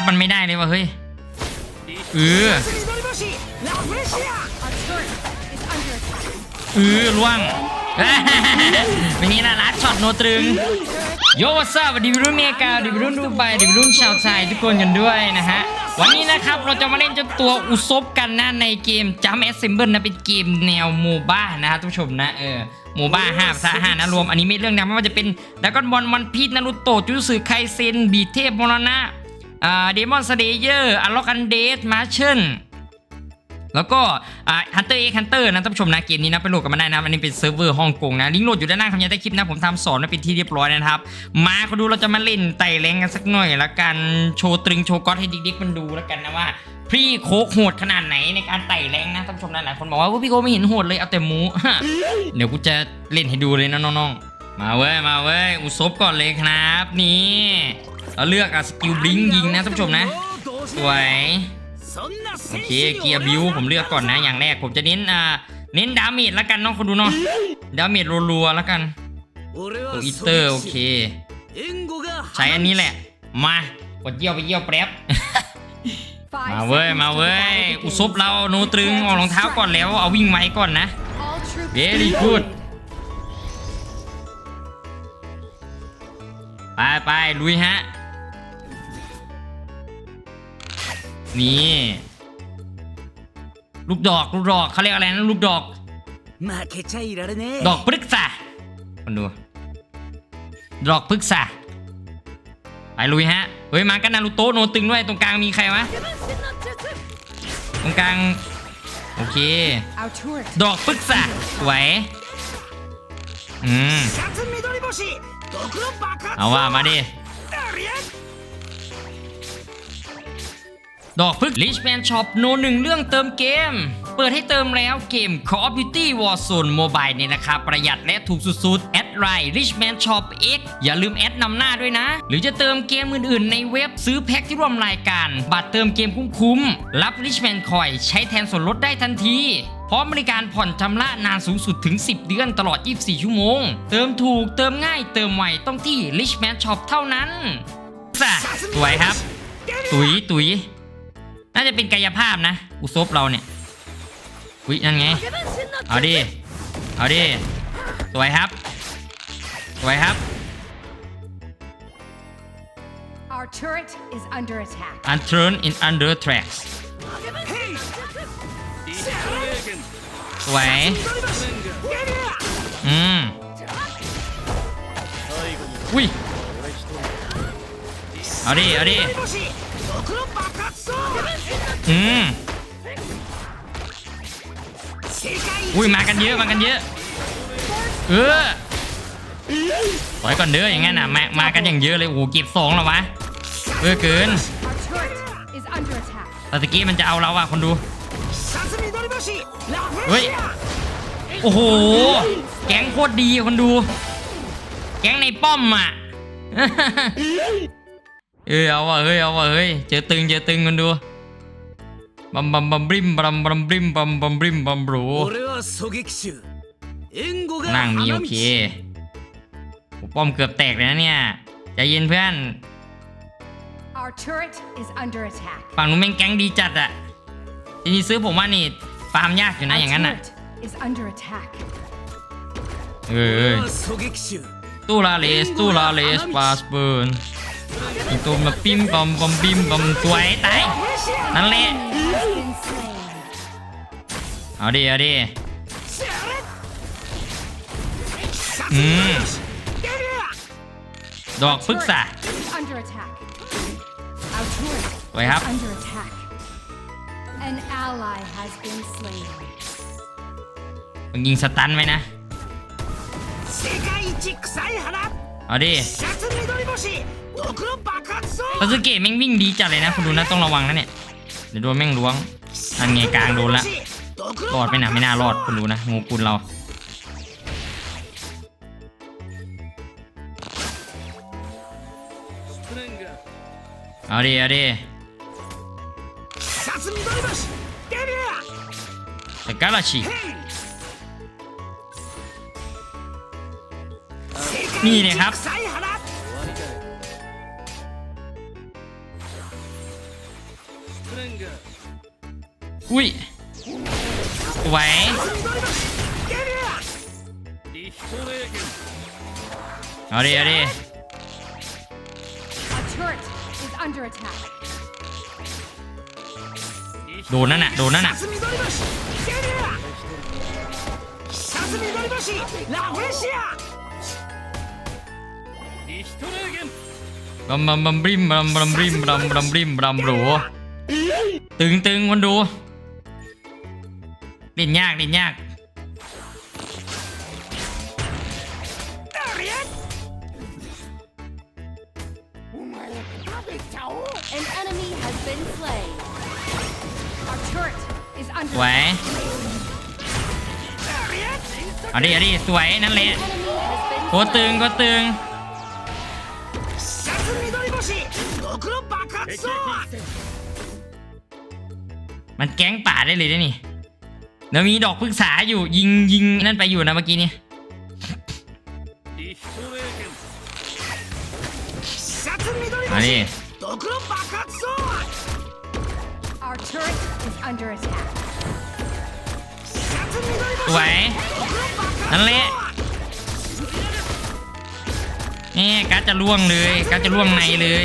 รับมันไม่ได้เลยว่ะเฮ้ยเออเออล่วงเป็นไงล่ะรัดช็อตโนตรึงโยวัสวัสดีวัยรุ่นเมกาวัสดีวัยรุ่นดูไบวัสดีวัยรุ่นชาวไทยทุกคนกันด้วยนะฮะวันนี้นะครับเราจะมาเล่นเจ้าตัวอุซบกันนะในเกม Jump Assemble นะเป็นเกมแนวโมบ้านะฮะทุกผู้ชมนะเออโมบ้าห้าภาษาห้านะรวมอันิเมะเรื่องดังไม่ว่าจะเป็นดากอนบอลวันพีชนารุโตะจูสึไคเซนบีเทพมรณะ อ่าเดมอนสเดเยอร์อล็อกอันเดสมาเชนแล้วก็ฮันเตอร์เอ็กฮันเตอร์นะท่านผู้ชมนะเกมนี้นะไปโหลดกันมาได้นะอันนี้เป็นเซิร์ฟเวอร์ฮ่องกงนะลิงก์โหลดอยู่ด้านล่างคำยันใต้คลิปนะผมทำสอนมาเป็นที่เรียบร้อยนะครับ มาเขาดูเราจะมาเล่นไต่แรงกันสักหน่อยละกันโชว์ตรึงโชว์ก๊อตให้ดิ๊กๆมันดูแล้วกันนะว่าพี่โคกโหดขนาดไหนในการไต่แรงนะท่านผู้ชมนะหลายคนบอกว่าพี่โคไม่เห็นโหดเลยเอาแต่หมูเดี๋ยวกูจะเล่นให้ดูเลยนะน้องๆมาเว้ยมาเว้ยอุซบก่อนเลยครับนี่ เราเลือกอะสกิลบลิงยิงนะท่านผู้ชมนะ สวยโอเคเกียร์บิวผมเลือกก่อนนะอย่างแรกผมจะเน้นอ่าเน้นดาเมจแล้วกันเนาะคนดูเนาะดาเมจรัวๆแล้วกันตัวอีเตอร์โอเค ใช้อันนี้แหละ มากดเยี่ยวไปเยี่ยวแป๊บมาเว้ยมาเว้ยอุซบเราโนตรึงออกรองเท้าก่อนแล้วเอาวิ่งไว้ก่อนนะ All troops very deployed. good ไปไปลุยฮะ นี่ลูกดอกลูกดอกเขาเรียกอะไรนะลูกดอกมาเคชัยระเน่ดอกพฤกษะมาดู ดอกพฤกษะไปลุยฮะ เฮ้ยมากันนารูโตโนตึงด้วยตรงกลางมีใครวะ ตรงกลาง โอเค ดอกพฤกษาสวอืมเอาว่ามาดิ ดอกพึก Richman Shop โนหนึ่งเรื่องเติมเกม เปิดให้เติมแล้วเกม Call of Duty Warzone Mobile เนี่ยนะครับประหยัดและถูกสุดๆ แอดไลน์ Richman Shop X อย่าลืมแอดนำหน้าด้วยนะ หรือจะเติมเกมอื่นๆ ในเว็บซื้อแพ็คที่ร่วมรายการ บัตรเติมเกมคุ้มๆ รับ Richman Coin ใช้แทนส่วนลดได้ทันทีพร้อมบริการผ่อนชำระนานสูงสุดถึง 10 เดือนตลอด 24 ชั่วโมง เติมถูกเติมง่ายเติมไวต้องที่ Richman Shop เท่านั้นสะสวยครับ ตุ๋ยตุ๋ย น่าจะเป็นกายภาพนะ อุซบเราเนี่ยวิยนั่นไง เอาดิ เอาดิ สวยครับ สวยครับอัน turret is under attack. Our สวยอืมอุ้ยเอาดิ เอาดิ อืมอุ้ยมากันเยอะมากันเยอะ เออปล่อยก่อนเด้ออย่างงั้นน่ะมามากันอย่างเยอะเลยโอ้โหเก็บสองแล้ววะเออเกินแต่ตะกี้มันจะเอาเราอะคนดูเฮ้ยโอ้โหแก๊งโคตรดีคนดู แก๊งในป้อมอะ เอ้ยเอาว่ะเฮ้ยเอาว่ะเฮ้ยเจอตึงเจอตึงกันดูบัมบัมบัมบริมบัมบัมบริมบัมบัมบริมบัมบรูนั่งมีโอเคป้อมเกือบแตกเลยนะเนี่ยใจเย็นเพื่อนฝั่งนู้นแม่งแก๊งดีจัดอะทีนี้ซื้อผมว่านี่ฟาร์มยากอยู่นะอย่างนั้นอะเออตู้ลาเลสตู้ลาเลสปาสเบิร์น ตัวมาปิมบอมบอมปิมบอมสวยตายนั่นแหละเอาดิเอาดิอืมดอกพึกษาสวยครับมันยิงสตันไหมนะเอาดิเราสเกตแม่งวิ่งดีจัดเลยนะคุณดูนะต้องระวังนะเนี่ยเดี๋ยวโดนแม่งล้วงอันไงกลางโดนละรอดไม่น่าไม่น่ารอดคุณดูนะงูกุลเราเอาดิเอาดิสกัลชินี่เลยครับ อุ้ยไหวเอาดิเอาดิโดูนั่นน่ะดูนั่นน่ะบัมบัมบัมบริมบัมบัมบริมบัมบัมบริมบัมรูตึงตึงคนดู เล่นยากเล่นยากไหวเอาดิเอาดิสวยนั่นแหละโคตึงโคตึงมันแก๊งป่าได้เลยนี่ เดี๋ยวมีดอกพฤกษาอยู่ยิงยิงนั่นไปอยู่นะเมื่อกี้นี้มาดิสวยนั่นแหละนี่การจะล่วงเลยการจะล่วงในเลย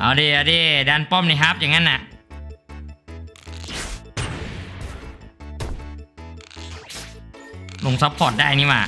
เอาดิเอาดิดันป้อมนี่ครับอย่างนั้นน่ะลงซับพอร์ตได้นี่มา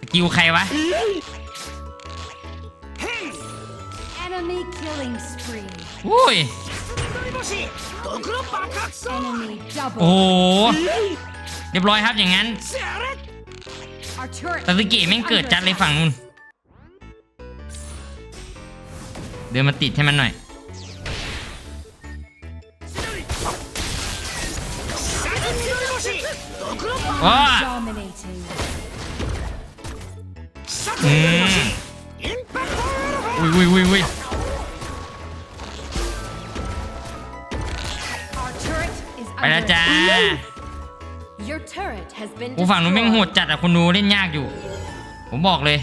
สกิลใครวะอุ้ยโอ้โหเรียบร้อยครับอย่างนั้นแต่สกิแม่งเกิดจัดเลยฝั่งนู้น ดินมาติดให้มันหน่อย โอ้อืมอุ้ยอุ้ยอุ้ยไปแล้วจ้ากูฝั่งนู้นแม่งโหดจัดอะคุณดูเล่นยากอยู่ ผมบอกเลย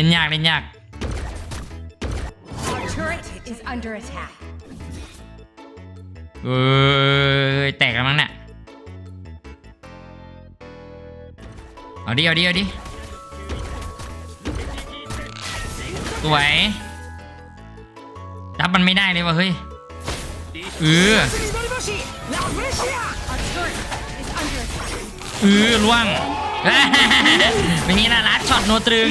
ล่นยากเล่นยากเอ้ยแตกกันมั้งเนี่ยเอาดิเอาดิเอาดิสวยรับมันไม่ได้เลยวะเฮ้ยเออเออล่วง เป็นไงน่ะรัดช็อตโนตรึง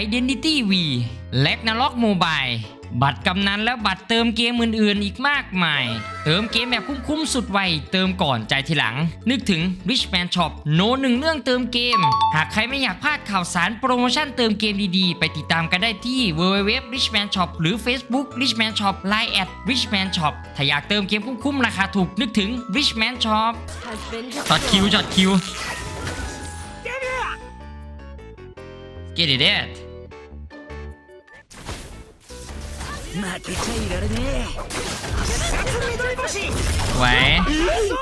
Identity V และ Ragnarok Mobile บัตรกำนันและบัตรเติมเกมอื่นๆ อีกมากมาย เติมเกมแบบคุ้มๆสุดไว เติมก่อนใจายทีหลัง นึกถึง Richman Shop โนหนึ่งเรื่องเติมเกม หากใครไม่อยากพลาดข่าวสารโปรโมชั่นเติมเกมดีๆ ไปติดตามกันได้ที่ www richman shop หรือ Facebook richman shop line at richman shop ถ้าอยากเติมเกมคุ้มๆ ราคาถูกนึกถึง richman shop Has been ช็อตคิว destroyed. ช็อตคิว get it it 負けちゃいられねえシャツ緑星 ไหว そう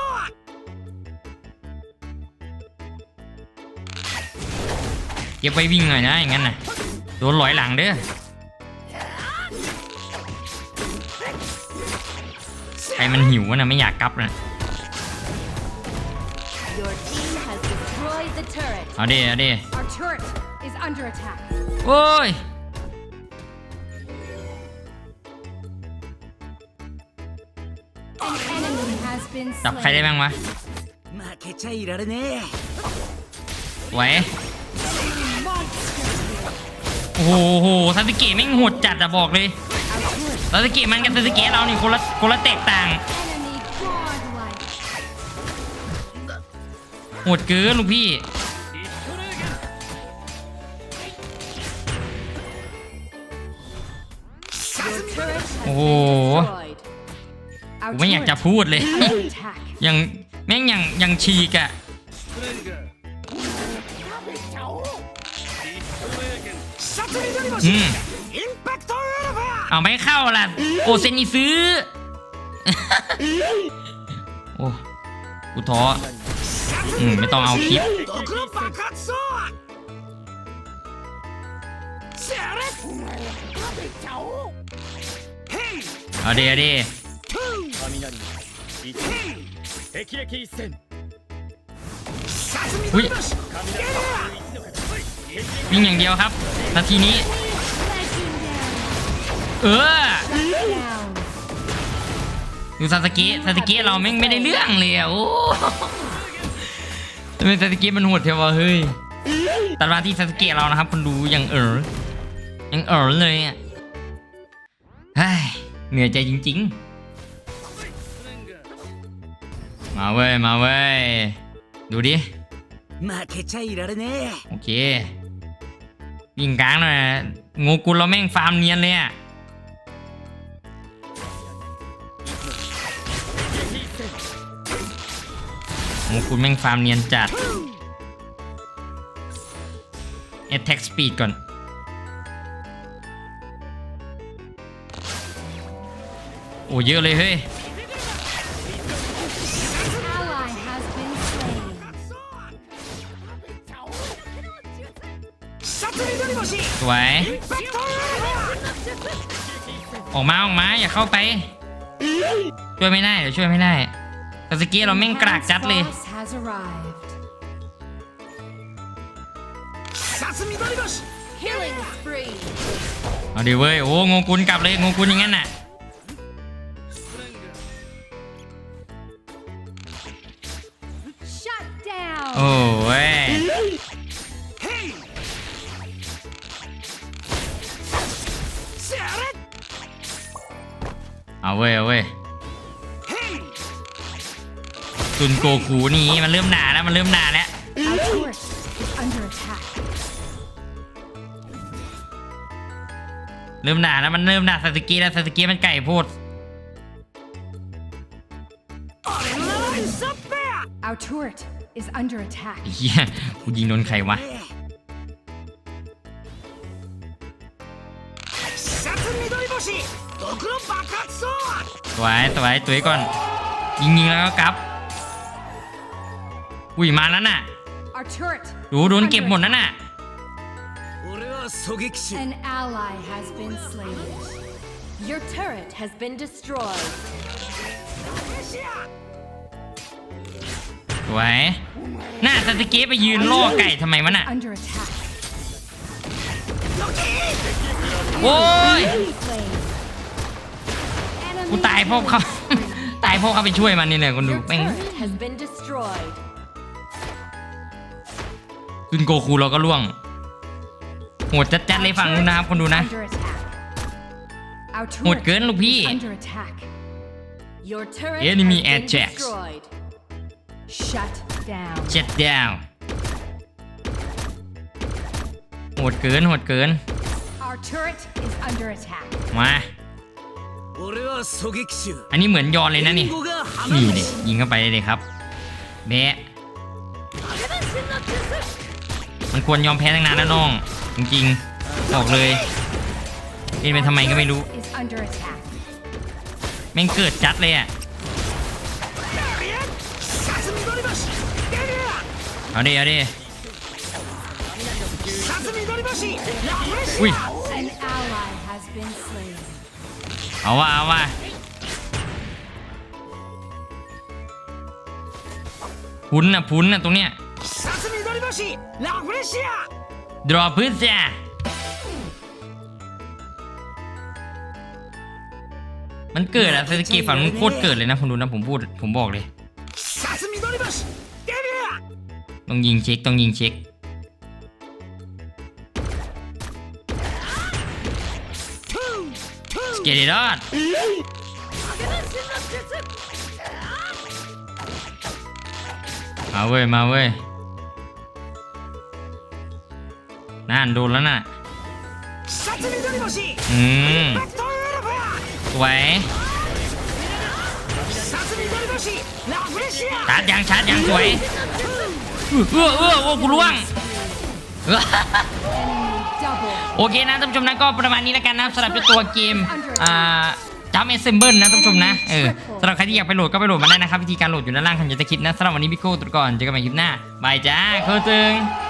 เก็บไว้วิ่งหน่อยนะอย่างนั้นน่ะโดนหลอยหลังเด้อใครมันหิวอะนะไม่อยากกลับนะ Your team has destroyed the turret. เอาดิเอาดิ Our turret is under attack. โอ้ย An enemy has been จับใครได้ slain. บ้างวะ 負けちゃいられねえ ไหวโอ้โหโหซาสึเกะแม่งโหดจัดอะบอกเลย Our turret ซาสึเกะมันกับซาสึเกะเรานี่คนละคนละแตกต่าง enemy godlike. โหดเกินลูกพี่ โอ้โหไม่อยากจะพูดเลย ยังแม่งยังยังฉีกอะเอาไม่เข้าละโอเซนิซื้อ โอ้กูท้ออืมไม่ต้องเอาคลิป เอาดีเอาดีอุ้ยวิ่งอย่างเดียวครับนาทีนี้ เออดูซาสกิซาสกิเราแม่งไม่ได้เรื่องเลยอะโอ้ทำไมซาสกิมันหดเทียววะเฮ้ยตัดมาที่ซาสกิเรานะครับคนดูยังเออยังเออเลยอะเฮ้ย เหนื่อยใจจริง ๆ มาเว้ย มาเว้ย ดูดิโอเคยิงกลางหน่อยงูกุลเราแม่งฟาร์มเนียนเลยอะงูกุลแม่งฟาร์มเนียนจัด attack speed ก่อน โอ้เยอะเลยเฮ้ยสวย ออกมาออกมาอย่าเข้าไป ช่วยไม่ได้เดี๋ยวช่วยไม่ได้แต่สกี้เราแม่งกรากจัดเลยเอาดิเว้ย โอ้งงคุณกลับเลยงงคุณอย่างงั้นน่ะ โอ้ยเอาเว้ยเอาเว้ยซุนโกคูนี่มันเริ่มหนาแล้วมันเริ่มหนาแล้วเริ่มหนาแล้วมันเริ่มหนาซาสกีแล้วซาสกีมันไก่พูดเอา turret is under attack. เฮียกูยิงโดนใครวะ シャツ緑星毒の爆発そう สวยสวยตัวก่อน ยิงยิงแล้วก็กลับ อุ้ยมาแล้วน่ะ Our turret ดูโดนเก็บหมดนั่นน่ะ 俺は狙撃手 An ally has been slain. Your turret has been destroyed. สวยหน้าซาสกิไปยืนล่อไก่ทำไมวะน่ะ Under attack. โอ้ย Slain. กูตายเพราะเขาตายเพราะเขาไปช่วยมันนี่แหละคนดู Your แม่ง turret has been destroyed. ซุนโกคูเราก็ล่วงโหดจัดๆเลยฝั่งนู้นนะครับคนดูนะ Under attack. Our โหด turret เกินลูกพี่ is under attack. Your turret Enemy has been ajax. destroyed. Shut down เจ็ดดาวโหดเกินโหดเกิน Our turret is under attack มาอันนี้เหมือนยอนเลยนะนี่นี่เนี่ยยิงเข้าไปเลยครับแบะมันควรยอมแพ้ตั้งนานแล้วน้อง จริงๆบอกเลยเอ็นไปทำไมก็ไม่รู้แม่งเกิดจัดเลยอะ อันนี้อันนี้อุ้ยเอาว่าเอาว่าพุ้นนะพุ้นนะตรงเนี้ยดรอพื้นจ้ะมันเกิดอะเศรษฐกิจฝั่งนู้นโคตรเกิดเลยนะผมดูนะผมพูดผมบอกเลย ต้องยิงเช็คต้องยิงเช็คเกติดอนมาเว้ยมาเว้ยนั่นดูแล้วน่ะอืสวยชาร์จยังชาร์จยังสวย เออเออเออโอ้กูล่วงเออ Double. โอเคนะท่านผู้ชมนะก็ประมาณนี้แล้วกันนะสำหรับเจ้าตัวเกมอ่าจัมเอเซมเบิลนะท่านผู้ชมนะเออสำหรับใครที่อยากไปโหลดก็ไปโหลดมาได้นะครับวิธีการโหลดอยู่ด้านล่างคำจะคิดนะสำหรับวันนี้พี่โก้ตัวก่อนเจอกันใหม่คลิปหน้าบายจ้าโคตึง